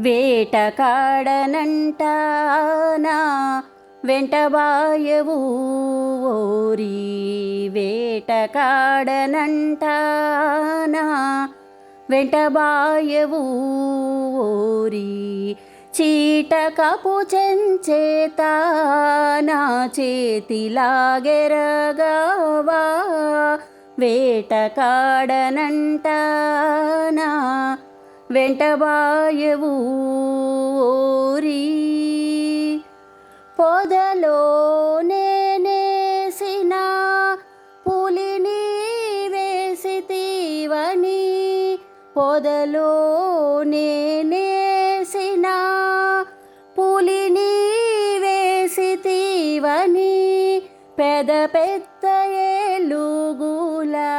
వేటకాడనంటానా? వెంటబాయవు ఓరి వేటకాడనంటానా? వెంటబాయవు ఓరి చీటకపు చెంచేత నా చేతిలాగెరగవా? వేటకాడనంటానా? వెంటబాయవు ఓరి పొదలో నేనేసిన పులిని వేసితీవని పొదలో నేనేసిన పులిని వేసితీవని పెద పెద్ద ఏలుగులా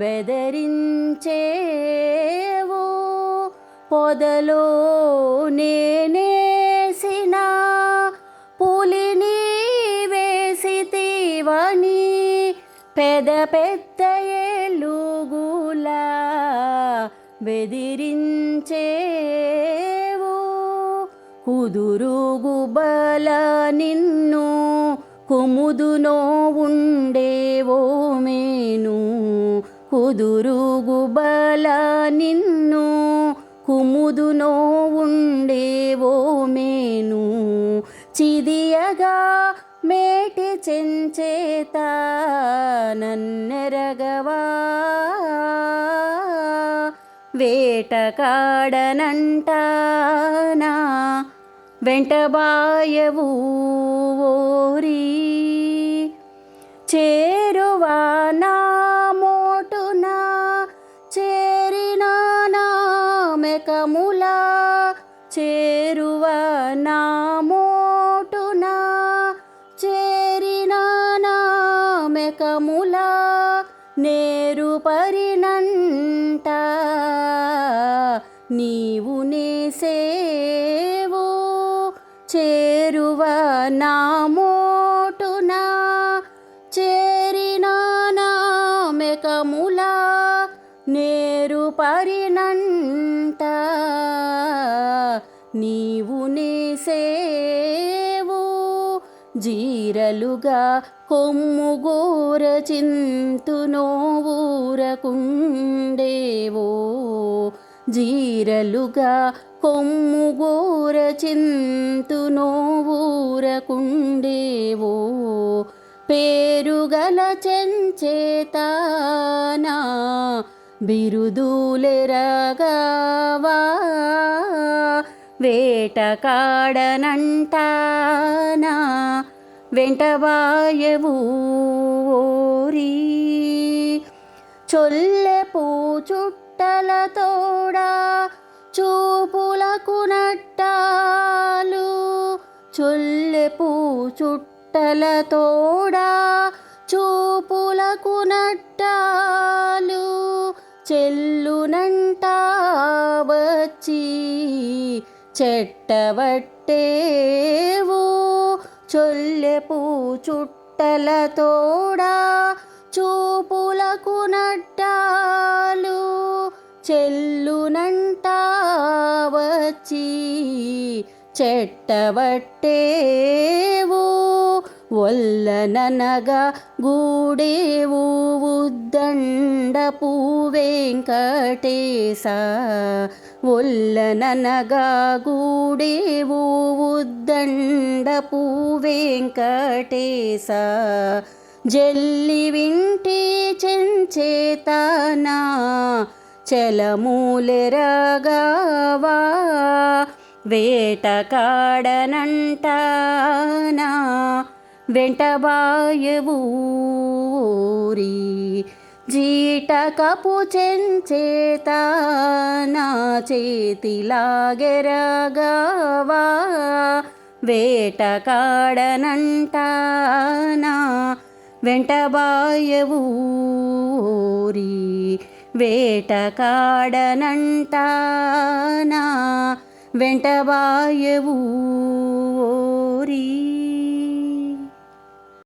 బెదరించే పొదలో నేనేసిన పులిని వేసితీవని పెద పెద్ద ఏలుగులా బెదిరించేవు. కుదురుగు బల నిన్ను కుముదునో ఉండేవో మేను. కుదురుగు బల నిన్ను కుముదునో ఉండేవో మేను. చిదియగా మేటి చెంచేత నన్నెరగవా. వేటకాడనంటానా వెంటబాయవు ఓరీ. చే మెకములా చేరువా నా మోటున చేరిన నా మెకములా నేరు పరినంట. నీవు నేసేవో చేరువ నా మోటున చేరిన నా మెకములా నేరు పంట నీవు నేసేవు జీరలుగా కొమ్ము గోర చింతునోవూరకుండేవో జీరలుగా కొమ్ము గోర చింతునోవూరకుండేవో పేరుగల చెంచేతానా బిరుదూలెరగవా? వేటకాడనంటానా? వెంటబాయవు ఓరి చొల్లెపూ చుట్టల తోడా? చూపులకు నట్టాలు? చొల్లెపూ చుట్టల తోడా? చూపులకు నట్టాలు? చెల్లునంట వచ్చి చెట్టవట్టేవో చొల్లెపు చుట్టల తోడా చూపులకు నట్టాలు చెల్లు చెట్టవట్టేవో ఒల్లననగా గూడేవు ఉద్దండ వెంకటేశ ఒల్లననగా గూడేవు ఉద్దండ వెంకటేశ జల్లి వింటి చెంచేతనా చలమూలెరగవా వేటకాడనంటానా? వెంటబాయవూరి జీటకపు చెంచేత నా చేతిలాగెరగవా? వేటకాడనంటానా? వెంటబాయవూరి వేటకాడనంటానా? వెంటబాయవు ఓరీ